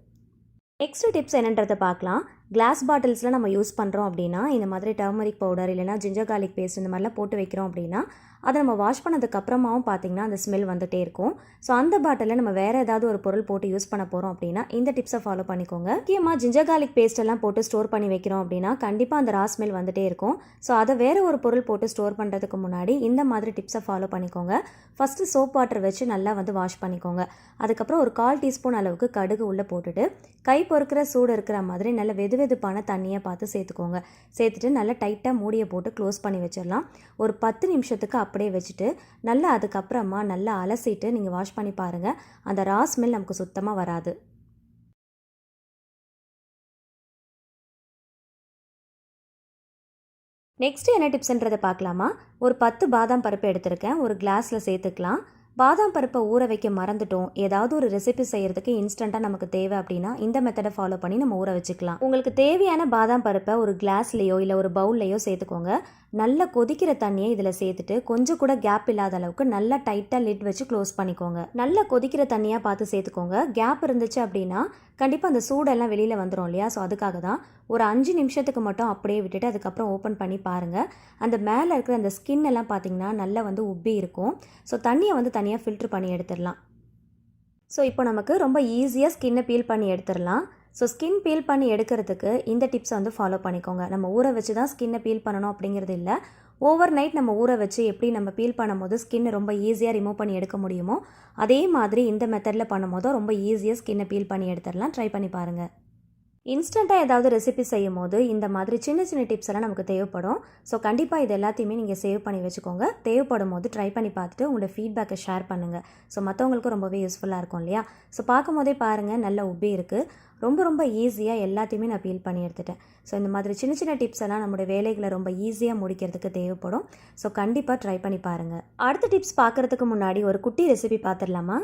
நெக்ஸ்ட் டிப்ஸ் என்னன்றதை பார்க்கலாம். கிளாஸ் பாட்டில்ஸில் நம்ம யூஸ் பண்ணுறோம் அப்படின்னா இந்த மாதிரி டர்மரிக் பவுடர் இல்லைனா ஜிஞ்சர் கார்லிக் பேஸ்ட் இந்த மாதிரிலாம் போட்டு வைக்கிறோம் அப்படின்னா அதை நம்ம வாஷ் பண்ணதுக்கப்புறமாவும் பார்த்திங்கன்னா பார்த்தீங்கன்னா அந்த ஸ்மெல் வந்துகிட்டே இருக்கும். ஸோ அந்த பாட்டிலில் நம்ம வேறு ஏதாவது ஒரு பொருள் போட்டு யூஸ் பண்ண போகிறோம் அப்படின்னா இந்த டிப்ஸை ஃபாலோ பண்ணிக்கோங்க. முக்கியமாக ஜிஞ்சர் கார்லிக் பேஸ்ட் எல்லாம் போட்டு ஸ்டோர் பண்ணி வைக்கிறோம் அப்படின்னா கண்டிப்பாக அந்த ரா ஸ்மெல் வந்துகிட்டே இருக்கும். ஸோ அதை வேறு ஒரு பொருள் போட்டு ஸ்டோர் பண்ணுறதுக்கு முன்னாடி இந்த மாதிரி டிப்ஸை ஃபாலோ பண்ணிக்கோங்க. ஃபஸ்ட்டு சோப் வாட்டர் வச்சு நல்லா வந்து வாஷ் பண்ணிக்கோங்க. அதுக்கப்புறம் ஒரு கால் டீஸ்பூன் அளவுக்கு கடுகு உள்ளே போட்டுட்டு கை பொறுக்கிற சூடு இருக்கிற மாதிரி நல்ல வெது வெதுவெதுப்பான தண்ணியை பார்த்து சேர்த்துக்கோங்க. சேர்த்துட்டு நல்லா டைட்டாக மூடியை போட்டு க்ளோஸ் பண்ணி வச்சிடலாம். ஒரு பத்து நிமிஷத்துக்கு அப்படியே வச்சுட்டு நல்லா அதுக்கப்புறமா நல்லா அலசிட்டு நீங்கள் வாஷ் பண்ணி பாருங்கள் அந்த ரா ஸ்மெல் நமக்கு சுத்தமாக வராது. நெக்ஸ்ட் என்ன டிப்ஸ்ன்றதை பார்க்கலாமா? ஒரு பத்து பாதாம் பருப்பு எடுத்திருக்கேன். ஒரு கிளாஸில் சேர்த்துக்கலாம். பாதாம் பருப்பை ஊற வைக்க மறந்துட்டோம். ஏதாவது ஒரு ரெசிபி செய்யறதுக்கு இன்ஸ்டண்ட்டாக நமக்கு தேவை அப்படின்னா இந்த மெத்தடை ஃபாலோ பண்ணி நம்ம ஊற வச்சுக்கலாம். உங்களுக்கு தேவையான பாதாம் பருப்பை ஒரு கிளாஸ்லேயோ இல்லை ஒரு பவுல்லையோ சேர்த்துக்கோங்க. நல்லா கொதிக்கிற தண்ணியை இதில் சேர்த்துட்டு கொஞ்சம் கூட கேப் இல்லாத அளவுக்கு நல்லா டைட்டாக லிட் வச்சு க்ளோஸ் பண்ணிக்கோங்க. நல்லா கொதிக்கிற தண்ணியாக பார்த்து சேர்த்துக்கோங்க. கேப் இருந்துச்சு அப்படின்னா கண்டிப்பாக அந்த சூடெல்லாம் வெளியில் வந்துடும் இல்லையா? ஸோ அதுக்காக தான் ஒரு அஞ்சு நிமிஷத்துக்கு மட்டும் அப்படியே விட்டுட்டு அதுக்கப்புறம் ஓப்பன் பண்ணி பாருங்கள் அந்த மேலே இருக்கிற அந்த ஸ்கின் எல்லாம் பார்த்தீங்கன்னா நல்லா வந்து உப்பி இருக்கும். ஸோ தண்ணியை வந்து தனியாக ஃபில்ட்ரு பண்ணி எடுத்துடலாம். ஸோ இப்போ நமக்கு ரொம்ப ஈஸியாக ஸ்கின்னை பீல் பண்ணி எடுத்துடலாம். ஸோ ஸ்கின் பீல் பண்ணி எடுக்கிறதுக்கு இந்த டிப்ஸை வந்து ஃபாலோ பண்ணிக்கோங்க. நம்ம ஊற வச்சு தான் ஸ்கின்னை பீல் பண்ணணும் அப்படிங்கிறது இல்லை. ஓவர் நைட் நம்ம ஊற வச்சு எப்படி நம்ம பீல் பண்ணும்போது ஸ்கின்னை ரொம்ப ஈஸியாக ரிமூவ் பண்ணி எடுக்க முடியுமோ அதே மாதிரி இந்த மெத்தடில் பண்ணும்போதும் ரொம்ப ஈஸியாக ஸ்கின்னை பீல் பண்ணி எடுத்துடலாம். ட்ரை பண்ணி பாருங்கள் இன்ஸ்டண்ட்டாக ஏதாவது ரெசிபி செய்யும் போது இந்த மாதிரி சின்ன சின்ன டிப்ஸ் எல்லாம் நமக்கு தேவைப்படும். ஸோ கண்டிப்பாக இது எல்லாத்தையுமே நீங்கள் சேவ் பண்ணி வச்சுக்கோங்க. தேவைப்படும் போது ட்ரை பண்ணி பார்த்துட்டு உங்களோட ஃபீட்பேக்கை ஷேர் பண்ணுங்கள் ஸோ மற்றவங்களுக்கும் ரொம்பவே யூஸ்ஃபுல்லாக இருக்கும் இல்லையா? ஸோ பார்க்கும் போதே பாருங்கள் நல்ல உப்பி இருக்குது ரொம்ப ரொம்ப ஈஸியாக எல்லாத்தையுமே நான் ஃபீல் பண்ணி எடுத்துட்டேன். ஸோ இந்த மாதிரி சின்ன சின்ன டிப்ஸ் எல்லாம் நம்மளுடைய வேலைகளை ரொம்ப ஈஸியாக முடிக்கிறதுக்கு தேவைப்படும். ஸோ கண்டிப்பாக ட்ரை பண்ணி பாருங்கள் அடுத்த டிப்ஸ் பார்க்குறதுக்கு முன்னாடி ஒரு குட்டி ரெசிபி பார்த்துடலாமா?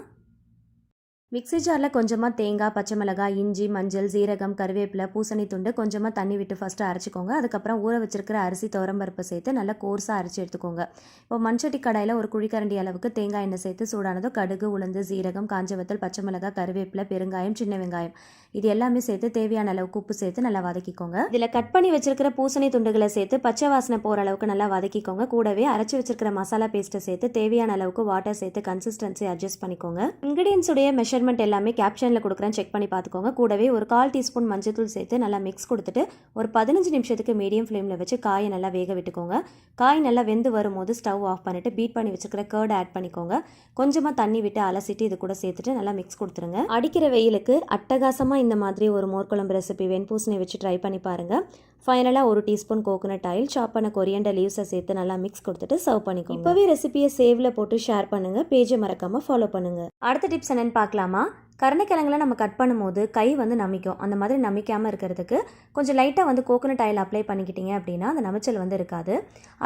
மிக்ஸி ஜாரில் கொஞ்சமாக தேங்காய் பச்சை மிளகாய் இஞ்சி மஞ்சள் சீரகம் கருவேப்பிலை பூசணி துண்டு கொஞ்சமாக தண்ணி விட்டு ஃபஸ்ட்டு அரைச்சிக்கோங்க. அதுக்கப்புறம் ஊற வச்சிருக்கிற அரிசி துவரம்பருப்பை சேர்த்து நல்லா கோர்ஸாக அரைச்சி எடுத்துக்கோங்க. இப்போ மண்சட்டி கடாயில் ஒரு குழிக்கரண்டி அளவுக்கு தேங்காய் எண்ணெய் சேர்த்து சூடானதோ கடுகு உளுந்து சீரகம் காஞ்ச வத்தல் பச்சை மிளகாய் கருவேப்பிலை பெருங்காயம் சின்ன வெங்காயம் இது எல்லாமே சேர்த்து தேவையான அளவுக்கு உப்பு சேர்த்து நல்லா வதக்கிக்கோங்க. இதில் கட் பண்ணி வச்சிருக்கிற பூசணி துண்டுகளை சேர்த்து பச்சை வாசனை போகிற அளவுக்கு நல்லா வதக்கிக்கோங்க. கூடவே அரைச்சி வச்சிருக்கிற மசாலா பேஸ்ட்டை சேர்த்து தேவையான அளவுக்கு வாட்டர் சேர்த்து கன்சிஸ்டன்சி அட்ஜஸ்ட் பண்ணிக்கோங்க. இன்கிரீடியன்ஸுடைய உடைய மெஷர்மெண்ட் எல்லாமே கேப்ஷனில் கொடுக்குறேன். செக் பண்ணி பார்த்துக்கோங்க. கூடவே ஒரு கால் டீஸ்பூன் மஞ்சத்தூள் சேர்த்து நல்லா மிக்ஸ் கொடுத்துட்டு ஒரு பதினஞ்சு நிமிஷத்துக்கு மீடியம் ஃப்ளேமில் வச்சு காயை நல்லா வேக விட்டுக்கோங்க. காய் நல்லா வெந்து வரும்போது ஸ்டவ் ஆஃப் பண்ணிட்டு பீட் பண்ணி வச்சிருக்கிற கேர்ட் ஆட் பண்ணிக்கோங்க. கொஞ்சமாக தண்ணி விட்டு அலசிட்டு இது கூட சேர்த்துட்டு நல்லா மிக்ஸ் கொடுத்துருங்க. அடிக்கிற வெயிலுக்கு அட்டகாசமாக இந்த மாதிரி ஒரு மோர்க்குழம்பு ரெசிபி வெண்பூசணி வச்சு ட்ரை பண்ணி பாருங்கள் ஃபைனலாக ஒரு டீஸ்பூன் கோகோனட் ஆயில் சாப் பண்ண கொரியண்டர் லீவ்ஸை சேர்த்து நல்லா மிக்ஸ் கொடுத்துட்டு சர்வ் பண்ணிக்கோங்க. இப்போவே ரெசிபியை சேவில் போட்டு ஷேர் பண்ணுங்கள் பேஜை மறக்காமல் ஃபாலோ பண்ணுங்கள் அடுத்த டிப்ஸ் என்னென்னு பார்க்கலாமா? கருணைக்கிழங்குல நம்ம கட் பண்ணும்போது கை வந்து நமிக்கும். அந்த மாதிரி நமிக்காமல் இருக்கிறதுக்கு கொஞ்சம் லைட்டாக வந்து கோகோனட் ஆயில் அப்ளை பண்ணிக்கிட்டீங்க அப்படின்னா அந்த நமைச்சல் வந்து இருக்காது.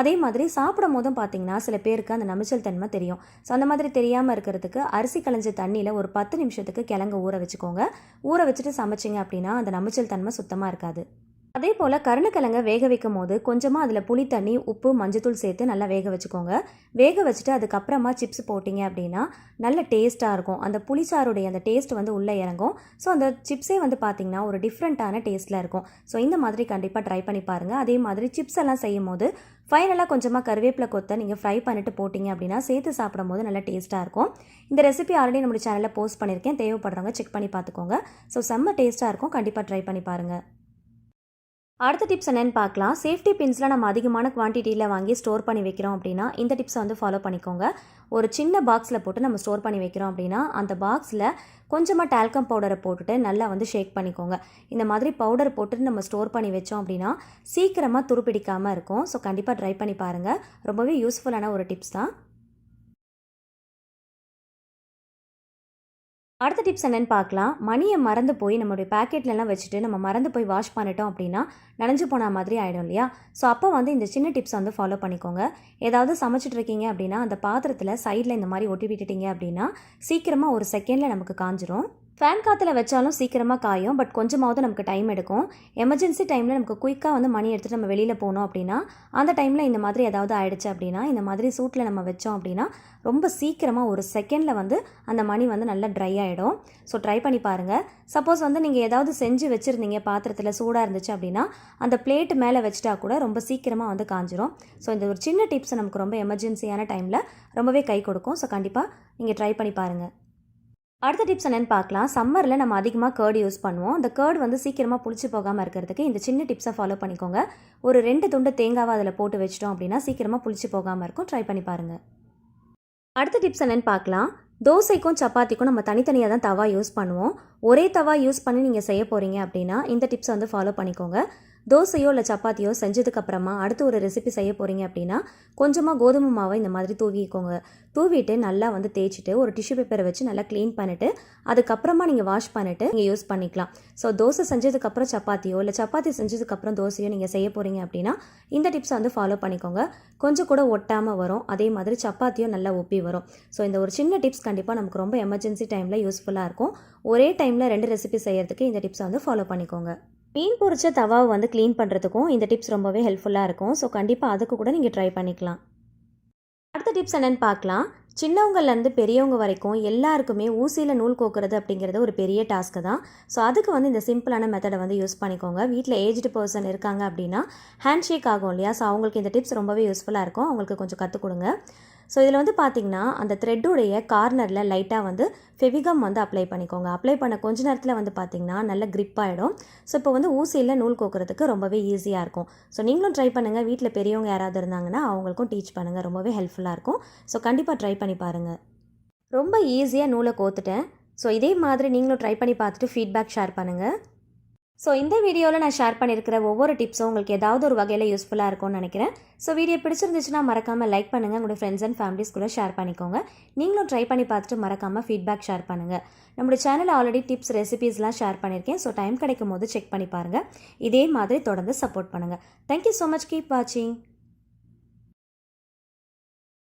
அதே மாதிரி சாப்பிடும் போதும் பார்த்தீங்கன்னா சில பேருக்கு அந்த நமைச்சல் தன்மை தெரியும். ஸோ அந்த மாதிரி தெரியாமல் இருக்கிறதுக்கு அரிசி களைஞ்ச தண்ணியில் ஒரு பத்து நிமிஷத்துக்கு கிழங்கு ஊற வச்சுக்கோங்க. ஊற வச்சுட்டு சமைச்சிங்க அப்படின்னா அந்த நமைச்சல் தன்மை சுத்தமாக இருக்காது. அதே போல் கருணக்கிழங்க வேக வைக்கும் போது கொஞ்சமாக அதில் புளி தண்ணி உப்பு மஞ்சத்தூள் சேர்த்து நல்லா வேக வச்சுக்கோங்க. வேக வச்சுட்டு அதுக்கப்புறமா சிப்ஸ் போட்டிங்க அப்படின்னா நல்ல டேஸ்ட்டாக இருக்கும். அந்த புளிச்சாருடைய அந்த டேஸ்ட் வந்து உள்ளே இறங்கும். ஸோ அந்த சிப்ஸே வந்து பார்த்திங்கன்னா ஒரு டிஃப்ரெண்ட்டான டேஸ்ட்டில் இருக்கும். ஸோ இந்த மாதிரி கண்டிப்பாக ட்ரை பண்ணி பாருங்கள் அதே மாதிரி சிப்ஸ் எல்லாம் செய்யும் போது ஃபைனலாக கொஞ்சமாக கருவேப்பிலை கொத்தை நீங்கள் ஃப்ரை பண்ணிட்டு போட்டிங்க அப்படின்னா சேர்த்து சாப்பிடும் போது நல்லா டேஸ்ட்டாக இருக்கும். இந்த ரெசிபி ஆல்ரெடி நம்மளுடைய சேனலில் போஸ்ட் பண்ணியிருக்கேன். தேவைப்படுறவங்க செக் பண்ணி பார்த்துக்கோங்க ஸோ செம்ம டேஸ்ட்டாக இருக்கும். கண்டிப்பாக ட்ரை பண்ணி பாருங்கள் அடுத்த டிப்ஸ் என்னென்னு பார்க்கலாம். சேஃப்டி பின்ஸில் நம்ம அதிகமான குவான்டிட்டியில் வாங்கி ஸ்டோர் பண்ணி வைக்கிறோம் அப்படின்னா இந்த டிப்ஸை வந்து ஃபாலோ பண்ணிக்கோங்க. ஒரு சின்ன பாக்ஸில் போட்டு நம்ம ஸ்டோர் பண்ணி வைக்கிறோம் அப்படின்னா அந்த பாக்ஸில் கொஞ்சமாக டால்கம் பவுடரை போட்டுட்டு நல்லா வந்து ஷேக் பண்ணிக்கோங்க. இந்த மாதிரி பவுடர் போட்டு நம்ம ஸ்டோர் பண்ணி வச்சோம் அப்படின்னா சீக்கிரமாக துருப்பிடிக்காமல் இருக்கும். ஸோ கண்டிப்பாக ட்ரை பண்ணி பாருங்கள் ரொம்பவே யூஸ்ஃபுல்லான ஒரு டிப்ஸ் தான். அடுத்த டிப்ஸ் என்னென்னு பார்க்கலாம். மணியை மறந்து போய் நம்மளுடைய பேக்கெட்லலாம் வச்சுட்டு நம்ம மறந்து போய் வாஷ் பண்ணிட்டோம் அப்படின்னா நனைஞ்சு போன மாதிரி ஆகிடும் இல்லையா? ஸோ அப்போ வந்து இந்த சின்ன டிப்ஸ் வந்து ஃபாலோ பண்ணிக்கோங்க. ஏதாவது சமைச்சிட்டு இருக்கீங்க அப்படின்னா அந்த பாத்திரத்தில் சைடில் இந்த மாதிரி ஒட்டி விட்டுட்டீங்க அப்படின்னா சீக்கிரமாக ஒரு செகண்டில் நமக்கு காஞ்சிரும். ஃபேன் காற்றுல வச்சாலும் சீக்கிரமாக காயும். பட் கொஞ்சமாவது நமக்கு டைம் எடுக்கும். எமர்ஜென்சி டைமில் நமக்கு குயிக்காக வந்து மணி எடுத்துகிட்டு நம்ம வெளியில் போனோம் அப்படின்னா அந்த டைமில் இந்த மாதிரி ஏதாவது ஆயிடுச்சு அப்படின்னா இந்த மாதிரி சூட்டில் நம்ம வச்சோம் அப்படின்னா ரொம்ப சீக்கிரமாக ஒரு செகண்டில் வந்து அந்த மணி வந்து நல்லா ட்ரை ஆகிடும் ஸோ ட்ரை பண்ணி பாருங்கள் சப்போஸ் வந்து நீங்கள் ஏதாவது செஞ்சு வச்சுருந்தீங்க பாத்திரத்தில் சூடாக இருந்துச்சு அப்படின்னா அந்த பிளேட் மேலே வச்சுட்டா கூட ரொம்ப சீக்கிரமாக வந்து காஞ்சிரும். ஸோ இந்த ஒரு சின்ன டிப்ஸ் நமக்கு ரொம்ப எமர்ஜென்சியான டைமில் ரொம்பவே கை கொடுக்கும். ஸோ கண்டிப்பாக நீங்கள் ட்ரை பண்ணி பாருங்கள் அடுத்த டிப்ஸ் என்னென்னு பார்க்கலாம். சம்மரில் நம்ம அதிகமாக கேர்டு யூஸ் பண்ணுவோம். அந்த கேர்டு வந்து சீக்கிரமாக புளிச்சு போகாமல் இருக்கிறதுக்கு இந்த சின்ன டிப்ஸை ஃபாலோ பண்ணிக்கோங்க. ஒரு ரெண்டு துண்டு தேங்காவை அதில் போட்டு வச்சிட்டோம் அப்படின்னா சீக்கிரமாக புளிச்சு போகாமல் இருக்கும். ட்ரை பண்ணி பாருங்கள் அடுத்த டிப்ஸ் என்னென்னு பார்க்கலாம். தோசைக்கும் சப்பாத்திக்கும் நம்ம தனித்தனியாக தான் தவா யூஸ் பண்ணுவோம். ஒரே தவா யூஸ் பண்ணி நீங்கள் செய்ய போகிறீங்க அப்படின்னா இந்த டிப்ஸை வந்து ஃபாலோ பண்ணிக்கோங்க. தோசையோ இல்லை சப்பாத்தியோ செஞ்சதுக்கப்புறமா அடுத்து ஒரு ரெசிபி செய்ய போகிறீங்க அப்படின்னா கொஞ்சமாக கோதுமை மாவை இந்த மாதிரி தூவிக்கோங்க. தூவிட்டு நல்லா வந்து தேய்ச்சிட்டு ஒரு டிஷ்யூ பேப்பரை வச்சு நல்லா க்ளீன் பண்ணிவிட்டு அதுக்கப்புறமா நீங்கள் வாஷ் பண்ணிவிட்டு நீங்கள் யூஸ் பண்ணிக்கலாம். ஸோ தோசை செஞ்சதுக்கப்புறம் சப்பாத்தியோ இல்லை சப்பாத்தி செஞ்சதுக்கப்புறம் தோசையோ நீங்கள் செய்ய போகிறீங்க அப்படின்னா இந்த டிப்ஸை வந்து ஃபாலோ பண்ணிக்கோங்க. கொஞ்சம் கூட ஒட்டாமல் வரும். அதே மாதிரி சப்பாத்தியும் நல்லா ஒப்பி வரும். ஸோ இந்த ஒரு சின்ன டிப்ஸ் கண்டிப்பாக நமக்கு ரொம்ப எமர்ஜென்சி டைமில் யூஸ்ஃபுல்லாக இருக்கும். ஒரே டைமில் ரெண்டு ரெசிபி செய்கிறதுக்கு இந்த டிப்ஸை வந்து ஃபாலோ பண்ணிக்கோங்க. மீன் பொரிச்ச தவாவை வந்து க்ளீன் பண்ணுறதுக்கும் இந்த டிப்ஸ் ரொம்பவே ஹெல்ப்ஃபுல்லாக இருக்கும். ஸோ கண்டிப்பாக அதுக்கு கூட நீங்கள் ட்ரை பண்ணிக்கலாம். அடுத்த டிப்ஸ் என்னென்னு பார்க்கலாம். சின்னவங்கள்லேருந்து பெரியவங்க வரைக்கும் எல்லாருக்குமே ஊசியில் நூல் கோக்குறது அப்படிங்கிறது ஒரு பெரிய டாஸ்க்கு தான். ஸோ அதுக்கு வந்து இந்த சிம்பிளான மெத்தடை வந்து யூஸ் பண்ணிக்கோங்க. வீட்டில் ஏஜ்டு பர்சன் இருக்காங்க அப்படின்னா ஹேண்ட் ஷேக் ஆகும் இல்லையா? ஸோ அவங்களுக்கு இந்த டிப்ஸ் ரொம்பவே யூஸ்ஃபுல்லாக இருக்கும். அவங்களுக்கு கொஞ்சம் கற்றுக் கொடுங்க. ஸோ இதில் வந்து பார்த்திங்கன்னா அந்த த்ரெட்டுடைய கார்னரில் லைட்டாக வந்து ஃபெவிகம் வந்து அப்ளை பண்ணிக்கோங்க. அப்ளை பண்ண கொஞ்ச நேரத்தில் வந்து பார்த்திங்கன்னா நல்ல க்ரிப் ஆகிடும் ஸோ இப்போ வந்து ஊசியில் நூல் கோக்குறதுக்கு ரொம்பவே ஈஸியாக இருக்கும். ஸோ நீங்களும் ட்ரை பண்ணுங்கள் வீட்டில் பெரியவங்க யாராவது இருந்தாங்கன்னா அவங்களுக்கும் டீச் பண்ணுங்கள் ரொம்பவே ஹெல்ப்ஃபுல்லாக இருக்கும். ஸோ கண்டிப்பாக ட்ரை பண்ணி பாருங்கள் ரொம்ப ஈஸியாக நூலை கோத்துட்டேன். ஸோ இதே மாதிரி நீங்களும் ட்ரை பண்ணி பார்த்துட்டு ஃபீட்பேக் ஷேர் பண்ணுங்கள் ஸோ இந்த வீடியோவில் நான் ஷேர் பண்ணியிருக்கிற ஒவ்வொரு டிப்ஸும் உங்களுக்கு ஏதாவது ஒரு வகையில் யூஸ்ஃபுல்லாக இருக்கும்னு நினைக்கிறேன். ஸோ வீடியோ பிடிச்சிருந்துச்சுன்னா மறக்காமல் லைக் பண்ணுங்கள் உங்களுடைய ஃப்ரெண்ட்ஸ் அண்ட் ஃபேமிலிஸ் கூட ஷேர் பண்ணிக்கோங்க. நீங்களும் ட்ரை பண்ணி பார்த்துட்டு மறக்காமல் ஃபீட்பேக் ஷேர் பண்ணுங்கள் நம்மளோட சேனலில் ஆல்ரெடி டிப்ஸ் ரெசிபீஸ்லாம் ஷேர் பண்ணியிருக்கேன் ஸோ டைம் கிடைக்கும் போது செக் பண்ணி பாருங்கள் இதே மாதிரி தொடர்ந்து சப்போர்ட் பண்ணுங்கள் தேங்க்யூ ஸோ மச் கீப் வாட்சிங்